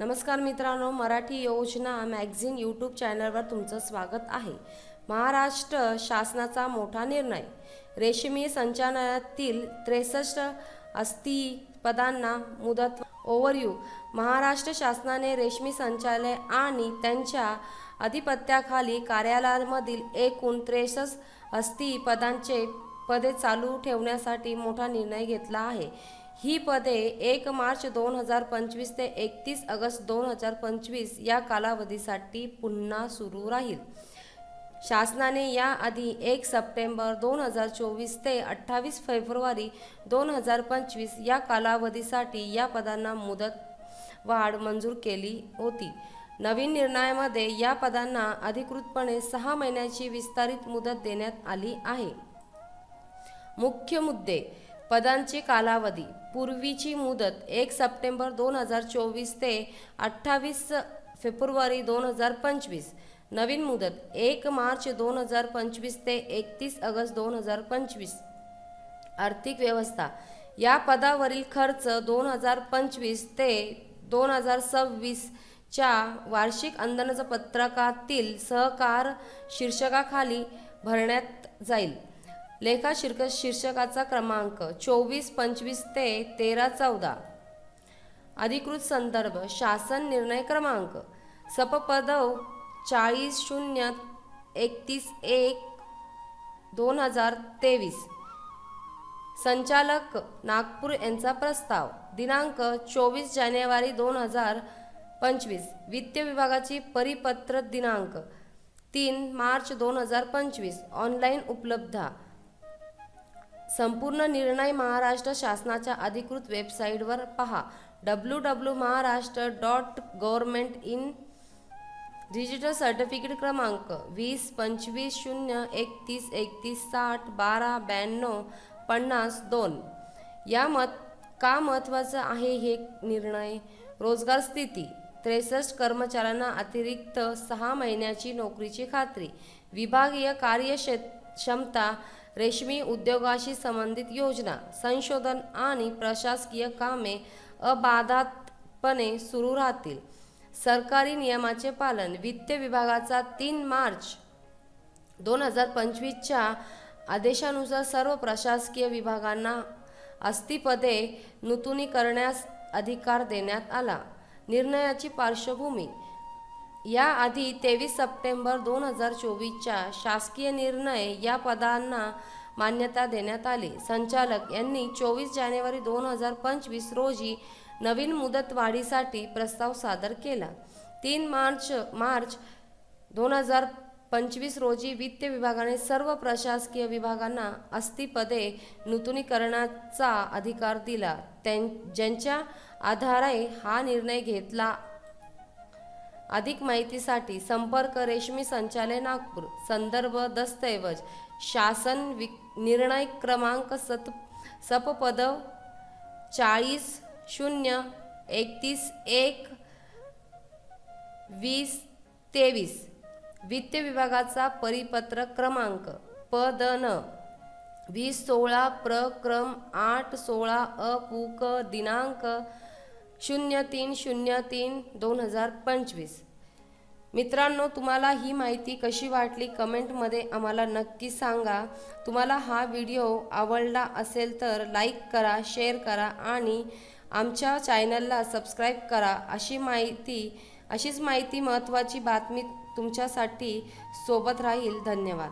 नमस्कार मित्रांनो मराठी योजना मॅगझिन यूट्यूब चॅनलवर तुमचं स्वागत आहे. महाराष्ट्र शासनाचा मोठा निर्णय. रेशमी संचालनातील त्रेसष्ट अस्थी पदांना मुदत ओव्हरव्ह्यू. महाराष्ट्र शासनाने रेशमी संचालय आणि त्यांच्या अधिपत्याखाली कार्यालयामधील एकूण त्रेसष्ट अस्थी पदांचे पदे चालू ठेवण्यासाठी मोठा निर्णय घेतला आहे. ही पदे एक मार्च दोन हजार पंचवीस ते एकतीस ऑगस्ट दोन हजार पंचवीस या कालावधीसाठी पुन्हा सुरू राहील. शासनाने याआधी एक सप्टेंबर दोन हजार चोवीस ते अठ्ठावीस फेब्रुवारी दोन हजार पंचवीस या कालावधीसाठी या पदांना मुदत वाढ मंजूर केली होती. नवीन निर्णयामध्ये या पदांना अधिकृतपणे सहा महिन्याची विस्तारित मुदत देण्यात आली आहे. मुख्य मुद्दे पदांची कालावधी. पूर्वीची मुदत एक सप्टेंबर दोन हजार चोवीस ते अठ्ठावीस फेब्रुवारी दोन हजार पंचवीस. नवीन मुदत एक मार्च दोन हजार पंचवीस ते एकतीस ऑगस्ट दोन हजार पंचवीस. आर्थिक व्यवस्था. या पदावरील खर्च दोन हजार पंचवीस ते दोन हजार सव्वीसच्या वार्षिक अंदाजपत्रकातील सहकार शीर्षकाखाली भरण्यात जाईल. लेखा शीर्ष शीर्षकाचा क्रमांक चोवीस पंचवीस ते तेरा चौदा. अधिकृत संदर्भ शासन निर्णय क्रमांक सपपदव चाळीस शून्य एकतीस एक दोन हजार तेवीस. संचालक नागपूर यांचा प्रस्ताव दिनांक चोवीस जानेवारी दोन हजार पंचवीस. वित्त विभागाची परिपत्र दिनांक तीन मार्च दोन हजार पंचवीस. ऑनलाईन उपलब्ध. संपूर्ण निर्णय महाराष्ट्र शासनाच्या अधिकृत वेबसाईटवर पहा. W W Maharashtra dot government in digital certificate क्रमांक वीस पंचवीस शून्य एकतीस एकतीस साठ बारा ब्याण्णव पन्नास दोन. या मत का महत्त्वाचं आहे हे निर्णय? रोजगार स्थिती. त्रेसष्ट कर्मचाऱ्यांना अतिरिक्त सहा महिन्याची नोकरीची खात्री. विभागीय कार्यक्षे क्षमता रेशमी उद्योगाशी संबंधित योजना संशोधन आणि प्रशासकीय कामे अबाधातपणे सुरू राहतील. सरकारी नियमाचे पालन वित्त विभागाचा तीन मार्च दोन हजार पंचवीसच्या आदेशानुसार सर्व प्रशासकीय विभागांना अस्थिपदे नूतनीकरण्यास अधिकार देण्यात आला. निर्णयाची पार्श्वभूमी याआधी तेवीस सप्टेंबर दोन हजार चोवीसच्या शासकीय निर्णय या पदांना मान्यता देण्यात आली. संचालक यांनी चोवीस जानेवारी दोन हजार पंचवीस रोजी नवीन मुदतवाढीसाठी प्रस्ताव सादर केला. तीन मार्च मार्च दोन हजार पंचवीस रोजी वित्त विभागाने सर्व प्रशासकीय विभागांना अस्थिपदे नूतनीकरणाचा अधिकार दिला. त्यां ज्यांच्या आधारे हा निर्णय घेतला अधिक माहितीसाठी संपर्क रेशमी संचालय नागपूर संदर्भ दस्तऐवज शासन वि निर्णय क्रमांक सत सपपद चाळीस शून्य एकतीस एक वीस तेवीस वित्त विभागाचा परिपत्र क्रमांक पदन न वीस सोळा प्रक्रम आठ सोळा अपुक दिनांक शून्य तीन शून्य तीन दोन हजार पंचवीस. मित्रांनो तुम्हाला ही माहिती कशी वाटली कमेंटमध्ये आम्हाला नक्की सांगा. तुम्हाला हा व्हिडिओ आवडला असेल तर लाईक करा शेअर करा आणि आमच्या चॅनलला सबस्क्राईब करा. अशी माहिती अशीच माहिती महत्त्वाची बातमी तुमच्यासाठी सोबत राहील. धन्यवाद.